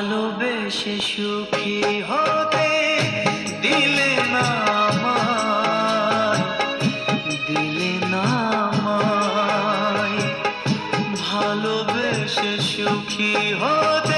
ভালোবেসে সুখী হতে দিলে না দিলে না সুখী হতে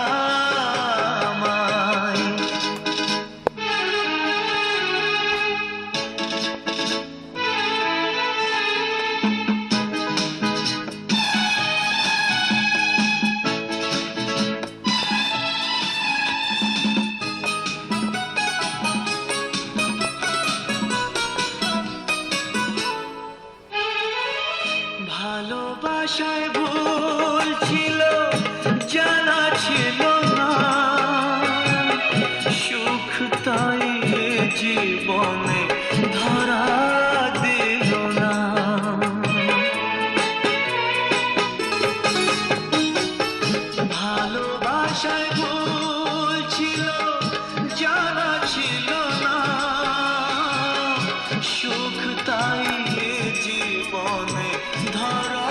ভালোবাসায় ভুল ছিল, জানা ছিল না। সুখ তাই জীবনে ধরা দিল না। ভালোবাসায় ভুল ছিল, জানা ছিল না। সুখ তাই জীবনে ধরা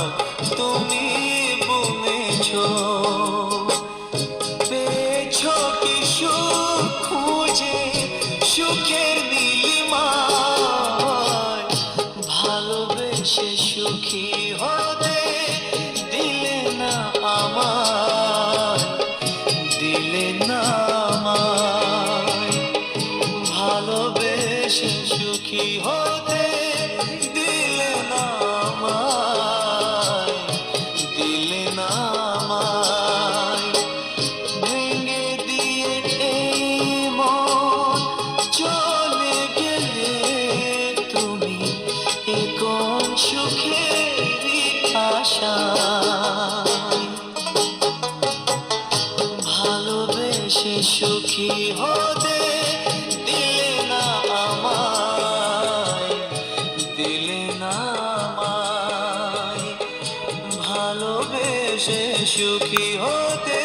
সুখের নীলিমায় ভালোবেসে সুখী হতে দিলে না আমার দিলে না আমায়। ভালোবেসে সুখী হতে আশায় ভালোবেসে সুখী হতে দিলে না আমায় দিলে না আমায়। ভালোবেসে সুখী হতে